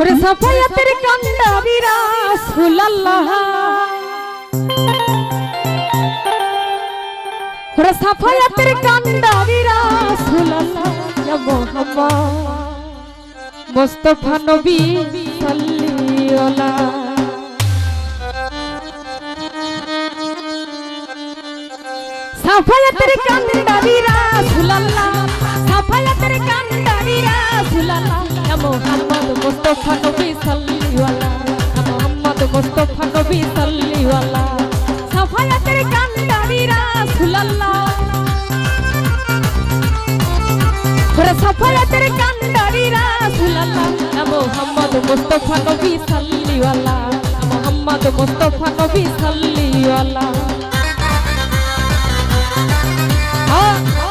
ওরে সাফায়াতের কান্দারি রাসূলুল্লাহ ওরে সাফায়াতের কান্দারি রাসূলুল্লাহ ইয়া মুহাম্মদ। মুস্তাফা নবী সাল্লাল্লাহু। সাফায়াতের কান্দারি রাসূলুল্লাহ সাফায়াতের ওরে সাফায়াতের কান্দারি রাসূলুল্লাহ মুহাম্মদ মুস্তাফা নবী ইয়া মুহাম্মদ নবী সাল্লাল্লাহু ভালো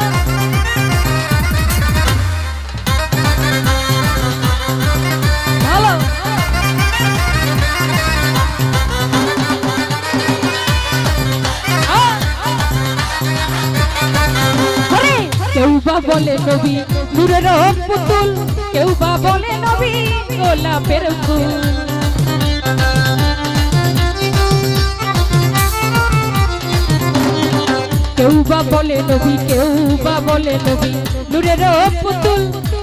বলে নবী নূরের পুতুল, কেউ বা বলে নবী, গোলাপের ফুল। কেউ বা বলে নবী, কেউ বা বলে নবী নূরের পুতুল,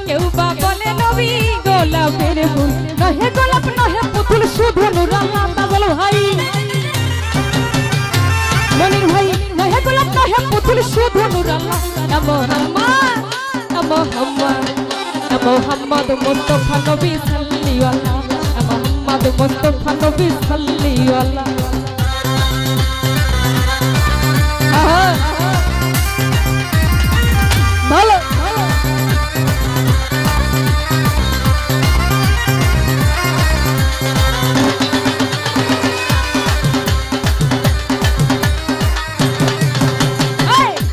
কেউ বা বলে নবী, গোলাপের ফুল। নহে গোলাপ, নহে মুস্তাফা নবী না মোহাম্মদ মুস্তাফা নবী আহা! ভালো!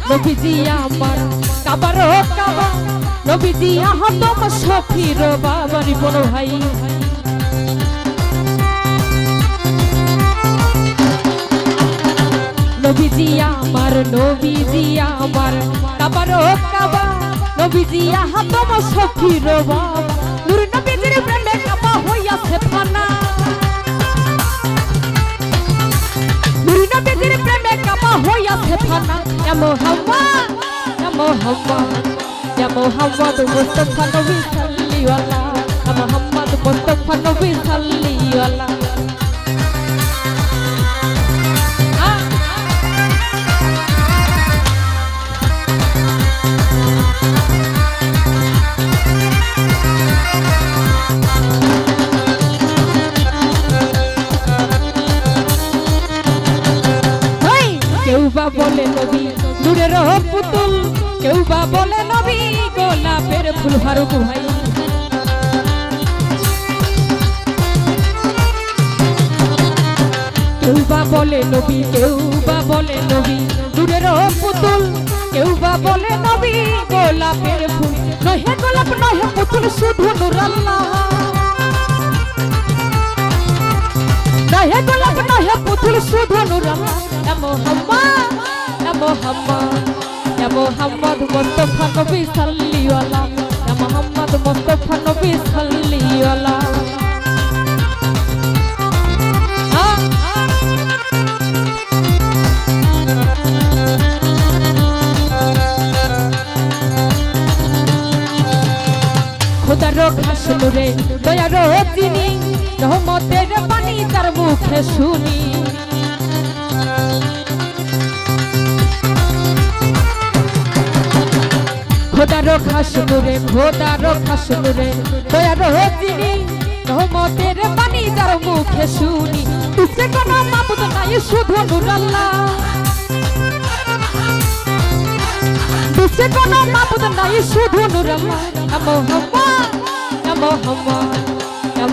নবীজি আমার কাবারো কাবা নবীজি আহতম সফির বাবারি বড় ভাই। নবীজি, আমার নবীজি, আমার কাবারো, কাবা। নবীজি আহতম সফির বাবা। নূর নবীজির প্রেমে কাবা হইয়াছে ফানা। হইয়াছে ফানা। ইয়া মুহাম্মদ ইয়া মুহাম্মদ ইয়া মুহাম্মদ মুস্তাফা নবী সাল্লাল্লাহু ইয়া মুহাম্মদ মুস্তাফা নবী সাল্লাল্লাহু হেই! নবী গোলাপের ফুল ফারুক ভাই। কেউ বা বলে নবী, কেউ বা বলে নবী নূরের পুতুল। কেউ বা বলে নবী, গোলাপের ফুল। নহে গোলাপ, নহে পুতুল, শুধু নূর আল্লাহ নহে গোলাপ, নহে পুতুল, শুধু নূর আল্লাহ ইয়া মুহাম্মদ। ইয়া মুহাম্মদ মুস্তাফা নবী সাল্লাল্লাহু ইয়া মুহাম্মদ মুস্তাফা নবী আ- খোদার খাস নুরে রহমতের পানি তার মুখে শুনি। খোদার খাস নুরে খোদার খাস নুরে দয়ার চিনি রহমতের পানি তার মুখে শুনি। তুসে কোন মাবুদ নাই, শুধু নূর আল্লাহ তুসে কোন মাবুদ নাই, শুধু নূর আল্লাহ মোহাম্মদ মোহাম্মদ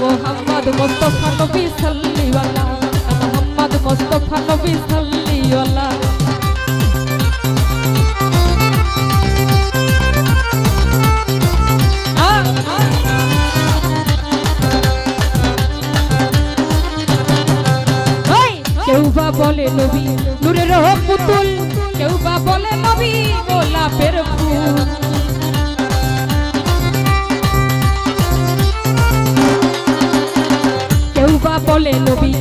মোহাম্মদ, মুস্তাফা নবী সাল্লাল্লাহু মোহাম্মদ, মুস্তাফা নবী বা বলে নবী, নূরের পুতুল। কেউ বা বলে নবী, গোলাপের ফুল। কেউ বা বলে নবী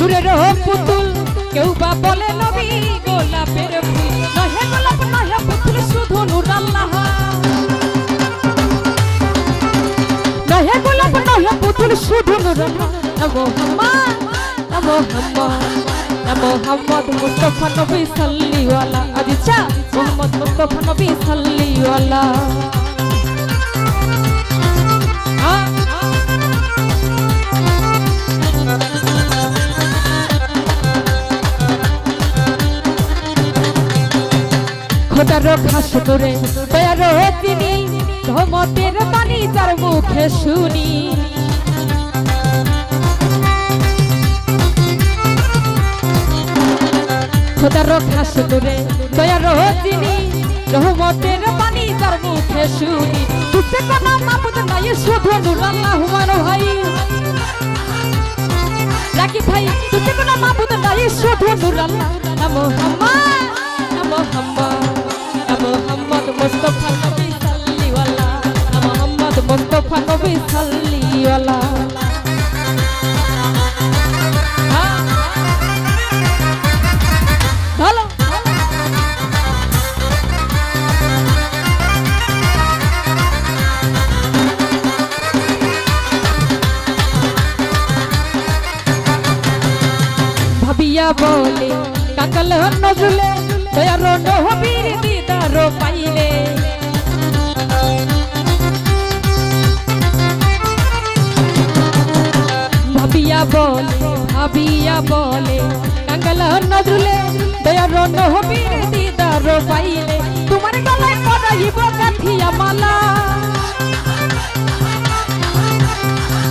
নূরের পুতুল। কেউ বা বলে নবী, গোলাপের ফুল। নহে গোলাপ, নহে পুতুল, শুধু নূর আল্লাহ। নহে গোলাপ, নহে পুতুল, শুধু নূর আল্লাহ। মোহাম্মদ মোহাম্মদ মুস্তাফা নবী সাল্লিওয়ালা আদিচা মোহাম্মদ মুস্তাফা নবী সাল্লিওয়ালা খোদার খাস করে দয়ার তিনি রহমতের বাণী তার মুখে শুনি। খোদার খাস করে দয়ার তিনি রহমতের বাণী তার মুখে শুনি। তুতে কোন মাবুদ নাই শুধু নূর আল্লাহ হুমার ভাই। রাকি ভাই তুতে কোন মাবুদ নাই শুধু নূর আল্লাহ নমো হাম্মা নমো হাম্মা নমো হাম্মদ মুস্তাফা নবী সাল্লিওয়ালা নমো হাম্মদ মুস্তাফা বলে, কাকাল নজলে দয়ার নহবীর দিদার পাইলে। ভাবিয়া বলে ভাবিয়া বলে কাঙ্গাল নজরুলে দয়ার নহবীর দিদার পাইলে। তোমার গলায় পড়াইব কাঠিয়া মালা।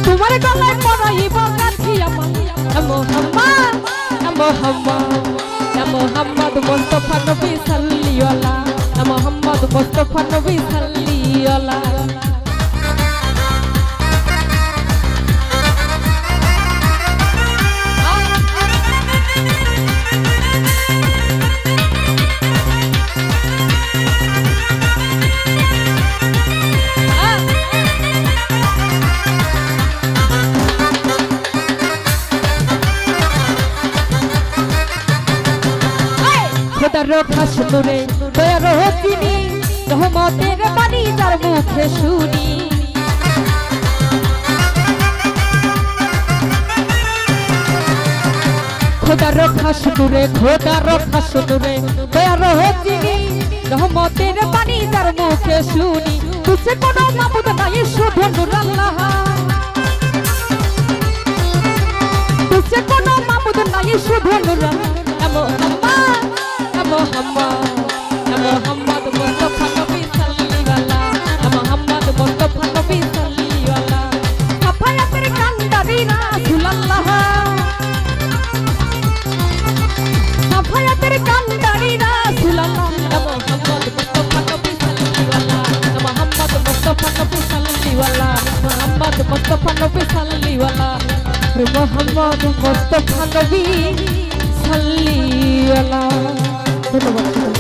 তোমার গলায় পড়াইব কাঠিয়া মালা। মোহাম্মদ! মোহাম্মদ মুস্তাফা নবী সাল্লিওয়ালা খোদার খাস নুরে দয়ার তিনি রহমতের বাণী তার মুখে শুনি। খোদার খাস নুরে খোদার খাস নুরে দয়ার তিনি রহমতের বাণী তার মুখে শুনি। তুসে কোনো মাবুদ নাই, শুধু নূর আল্লাহ তুসে কোনো মাবুদ নাই, শুধু নূর আল্লাহ। মুস্তাফা নবী সাল্লাল্লাহু মোহাম্মদ মুস্তাফা নবী সাল্লাল্লাহু ধন্যবাদ।